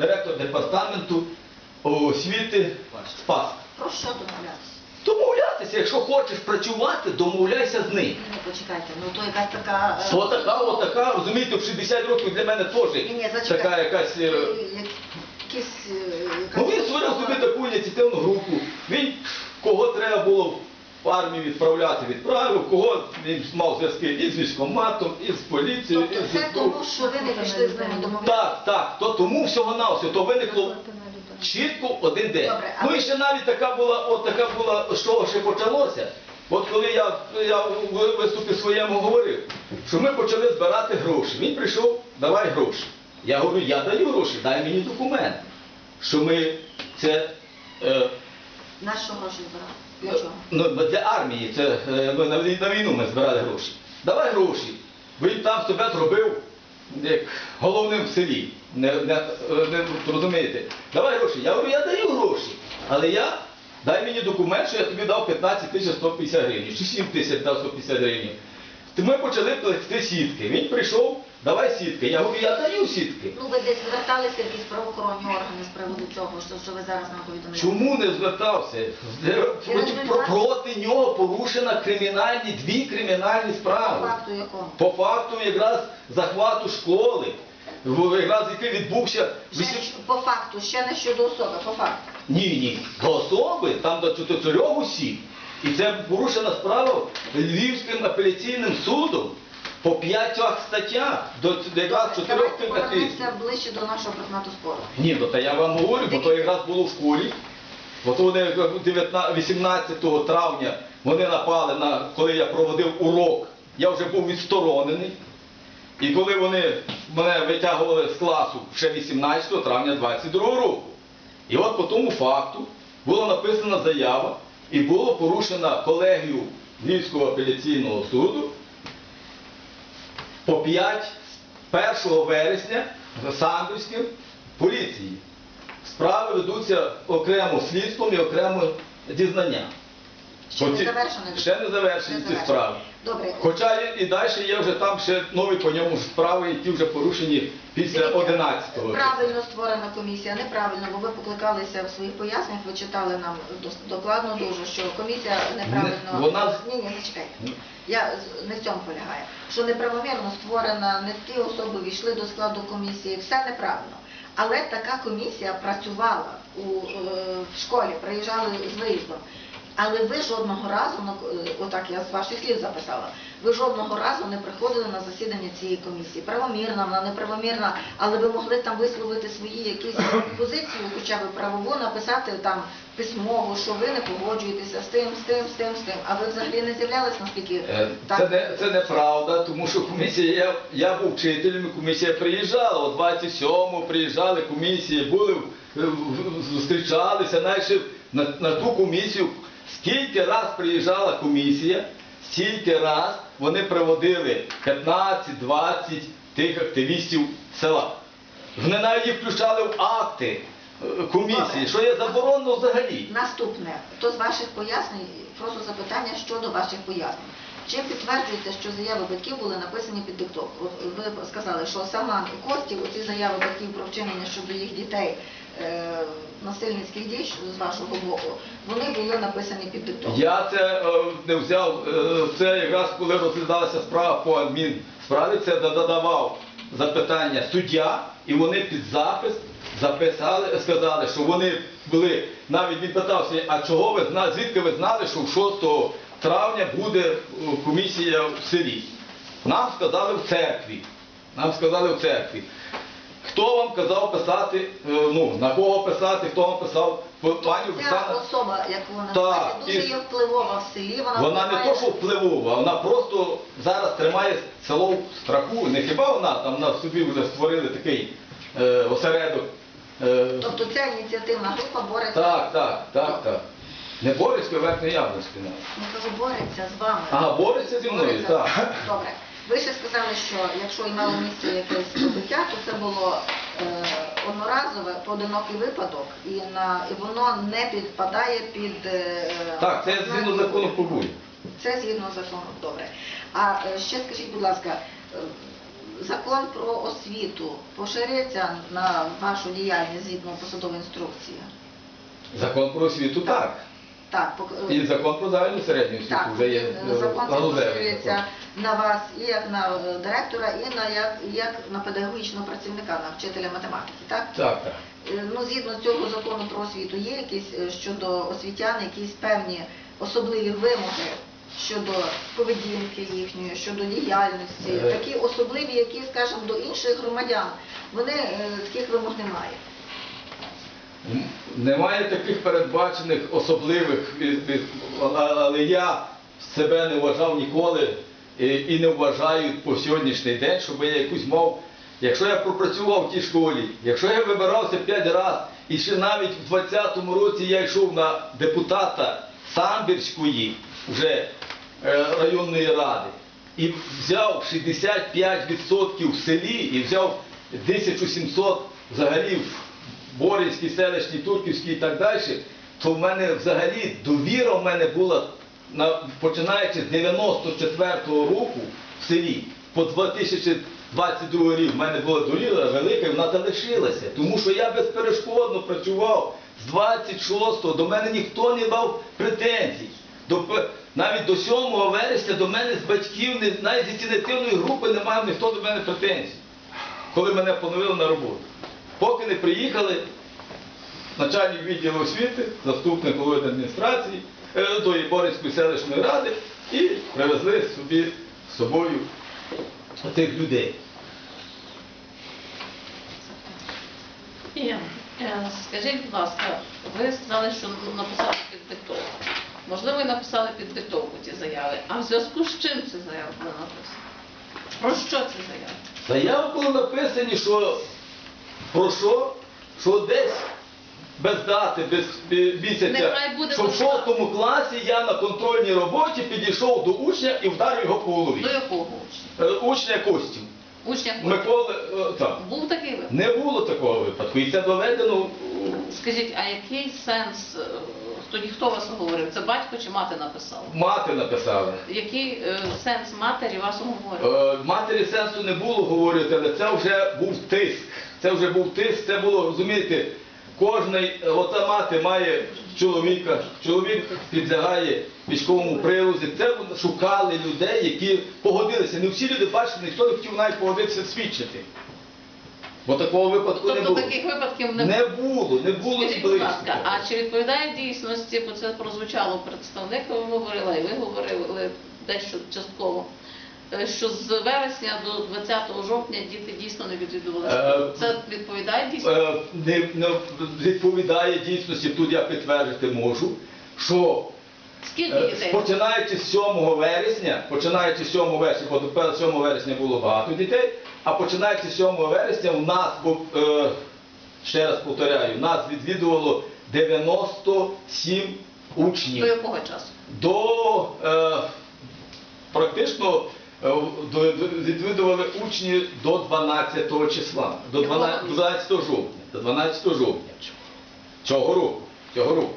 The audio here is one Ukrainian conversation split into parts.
директор департаменту освіти Спас. Про що домовлятися? Домовлятися, якщо хочеш працювати, домовляйся з ним. Ні, почекайте, ну то якась така... е, Отака, отака, розумієте, в 60 років для мене теж Ні, ні, зачекайте. така якась. е, е, Якісь... е, якась Ну він створив особа. собі таку ініціативну групу. Він кого треба було в армію відправляти, відправив, кого він мав зв'язки і з військкоматом, і з поліцією, Тобто і з це СБУ. тому, що ви не пішли з ними домовлятися? Так, так, то тому всього на все, то виникло чітко один день. Добре, а Ну ви- і ще навіть така була, от така була, з чого ще почалося. От коли я, я в виступі своєму говорив, що ми почали збирати гроші. Він прийшов, давай гроші. Я говорю, я даю гроші, дай мені документ, що ми це. Е, На що Ну, для армії, це е, ми на, війну ми збирали гроші. Давай гроші. Він там себе зробив як головним в селі. Не, не, не розумієте. Давай гроші. Я говорю, я даю гроші. Але я дай мені документ, що я тобі дав 15 тисяч 150 гривень, чи 7 тисяч дав 150 гривень. Ми почали плести сітки. Він прийшов, давай сітки. Я говорю, я даю сітки. Ну ви десь зверталися в якісь правоохоронні органи з приводу цього, що, що ви зараз нам повідомляєте? Чому не звертався? Проти, про- проти нього порушено кримінальні, дві кримінальні По справи. факту якому? По факту якраз захвату школи, в- якраз який відбувся Ще вісім- щ- по факту, ще не щодо особи, по факту. Ні, ні. До особи, там до чотирьох осіб. І це порушена справа Львівським апеляційним судом по п'ятьох статтях до якраз чотирьох тисяч. повернемося ближче до нашого предмету спору. Ні, ну та я вам говорю, бо то якраз було в школі. От вони 19 18 травня вони напали на коли я проводив урок, я вже був відсторонений. І коли вони мене витягували з класу ще 18 травня 22 року. І от по тому факту була написана заява і було порушено колегію Львівського апеляційного суду 5 1 вересня за Сандовським поліції. Справи ведуться окремо слідством і окремо дізнання. Ще не Оці- завершено? Ще не завершені ці завершено. справи. Добре. Хоча і, і далі є вже там ще нові по ньому справи, які вже порушені після Дивіться, 11-го. Правильно створена комісія, неправильно, бо ви покликалися в своїх поясненнях, ви читали нам дос- докладно дуже, що комісія неправильно... Не- вона- Ні, ні, зачекайте. Я з- не в цьому полягаю. Що неправомірно створена, не ті особи війшли до складу комісії, все неправильно. Але така комісія працювала у, е, в школі, приїжджали з виїздом. Але ви жодного разу, е, отак я з ваших слів записала, ви жодного разу не приходили на засідання цієї комісії. Правомірна, вона неправомірна, але ви могли там висловити свої якісь позиції, хоча б правову, написати там письмово, що ви не погоджуєтеся з тим, з тим, з тим, з тим. А ви взагалі не з'являлись, наскільки Е, Це, не, це неправда, тому що комісія, я, я був вчителем, комісія приїжджала, о 27-му приїжджали комісії, були, зустрічалися, навіть на, на ту комісію. Скільки раз приїжджала комісія, стільки раз вони приводили 15-20 тих активістів села. Вони навіть включали в акти е, комісії, що є заборонено взагалі. Наступне, то з ваших пояснень, просто запитання щодо ваших пояснень. Чим підтверджуєте, що заяви батьків були написані під диктовку? Ви сказали, що Саман і Костів, оці заяви батьків про вчинення щодо їх дітей е, насильницьких дій з вашого боку, вони були написані під диктовку. Я це е, не взяв, е, це якраз коли розглядалася справа по адмінсправі, це додавав запитання суддя, і вони під запис записали, сказали, що вони були, навіть він а чого ви зна, звідки ви знали, що 6 травня буде е, комісія в селі? Нам сказали в церкві. Нам сказали в церкві. Хто вам казав писати, е, ну, на кого писати, хто вам писав, пані Ця Оксана. особа, яку ви Так, називаєте, дуже і- є впливова в селі. Вона, Вона не то, що впливова, вона просто зараз тримає село в страху. Не хіба вона там на собі вже створили такий е, осередок. Е, Тобто ця ініціативна група бореться, так, так, так, так. Не Борицька, верхня Яблонська. навіть. не кажу, бореться з вами. Ага, бореться зі мною, Бореться. так. Добре. Ви ще сказали, що якщо і мало місце якесь побиття, то це було е, одноразове, поодинокий випадок, і, на, і воно не підпадає під... е, Так, це згідно закону побуй. Це згідно закону, добре. А е, ще скажіть, будь ласка, е, закон про освіту поширюється на вашу діяльність згідно посадової інструкції? Закон про освіту так. Так, пок- І закон про загальну середню освіту так, вже є е, закон це поширюється на вас і як на е, директора, і на як, як на педагогічного працівника, на вчителя математики, так? Так, так. Е, Ну, згідно цього закону про освіту, є якісь е, щодо освітян, якісь певні особливі вимоги щодо поведінки їхньої, щодо діяльності, Е. такі особливі, які, скажімо, до інших громадян, вони е, таких вимог немає. М, Немає таких передбачених особливих, але я себе не вважав ніколи і, не вважаю по сьогоднішній день, щоб я якусь мав. Якщо я пропрацював в тій школі, якщо я вибирався 5 разів, і ще навіть в 20-му році я йшов на депутата Самбірської вже е, районної ради і взяв 65% в селі і взяв 1700 взагалі в Боринській, селищній, Турківській і так далі, то в мене взагалі довіра в мене була на, починаючи з 94-го року в селі по 2022 рік в мене була довіра велика і вона залишилася. Тому що я безперешкодно працював з 26-го, до мене ніхто не мав претензій. До, навіть до 7 вересня до мене з батьків, навіть з ініціативної групи не мав ніхто до мене претензій, коли мене поновили на роботу. Поки не приїхали начальник відділу освіти, заступник голови адміністрації е, до Боринської селищної ради і привезли собі з собою тих людей. І, е, скажіть, будь ласка, ви сказали, що написали під диктовку. Можливо, і написали під диктовку ті заяви. А в зв'язку з чим ці заяви були написані? Про що ці заяви? Заяви були написані, що про що? Що десь без дати, без бі- місяця, що в шостому класі я на контрольній роботі підійшов до учня і вдарив його по голові. До якого учня? Е, Учня Костів. Учня Миколи, е, так. був такий випадок? Не було такого випадку. І це доведено. Скажіть, а який сенс, е, тоді хто вас оговорив? Це батько чи мати написала? Мати написала. Який е, сенс матері вас оговорив? Е, Матері сенсу не було говорити, але це вже був тиск. Це вже був тиск, це було, розумієте, е, ота мати має чоловіка, чоловік підлягає військовому прилозі. Це шукали людей, які погодилися. Не всі люди бачили, ніхто не хотів навіть погодитися свідчити. Бо такого випадку не Тобто було. таких випадків не Не було, не було Скажіть, будь близько. ласка, а чи відповідає дійсності, бо це прозвучало представник, ви говорили, і ви говорили дещо частково, що з вересня до 20 жовтня діти дійсно не відвідували Е, школу. Це відповідає дійсності? Е, не, не відповідає дійсності, тут я підтвердити можу, що Скільки Е, дітей? Починаючи з 7 вересня, починаючи з 7 вересня, бо до 7 вересня було багато дітей, а починаючи з 7 вересня у нас, бо, е, ще раз повторяю, нас відвідувало 97 учнів. До якого часу? До е, практично е, відвідували учні до 12 числа, до 12, 12 жовтня, до 12 жовтня. Цього року. Цього року.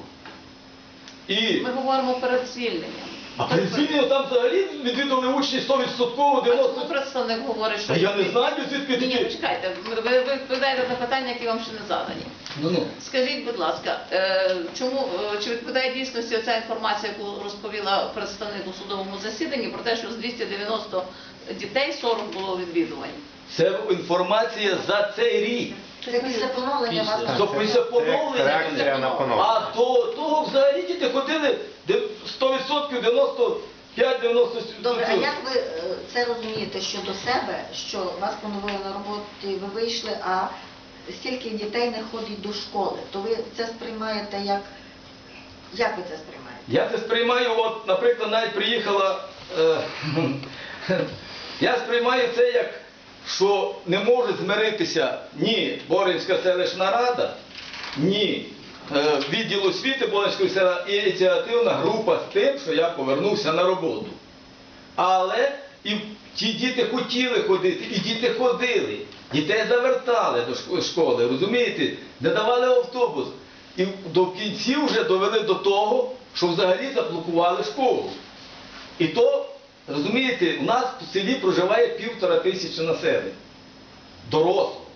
І Ми говоримо перед звільненням. А звільненням там взагалі відвідували учні 100%, А 90%. чому представник говорить, що... А я не знаю, звідки Ні, ні, такі. почекайте, ви, ви відповідаєте на питання, які вам ще не задані. Ну, ну. Скажіть, будь ласка, е, чому е, чи відповідає дійсності ця інформація, яку розповіла представник у судовому засіданні, про те, що з 290 дітей 40 було відвідувань? Це інформація за цей рік. Це після поновлення вас До після поновлення. Реакція на поновлення. А до того взагалі діти ходили де 100%, 95, 90 Добре, а як ви е, це розумієте щодо себе, що вас поновили на роботі, ви вийшли, а стільки дітей не ходить до школи, то ви це сприймаєте як. Як ви це сприймаєте? Я це сприймаю, от, наприклад, навіть приїхала. Е, я сприймаю це як, що не може змиритися ні Боринська селищна рада, ні відділ освіти Боринської селищної ради, ініціативна група з тим, що я повернувся на роботу. Але і ті діти хотіли ходити, і діти ходили. Дітей завертали до школи, розумієте? Не давали автобус. І до кінці вже довели до того, що взагалі заблокували школу. І то Розумієте, у нас в селі проживає півтора тисячі населення. Дорослих.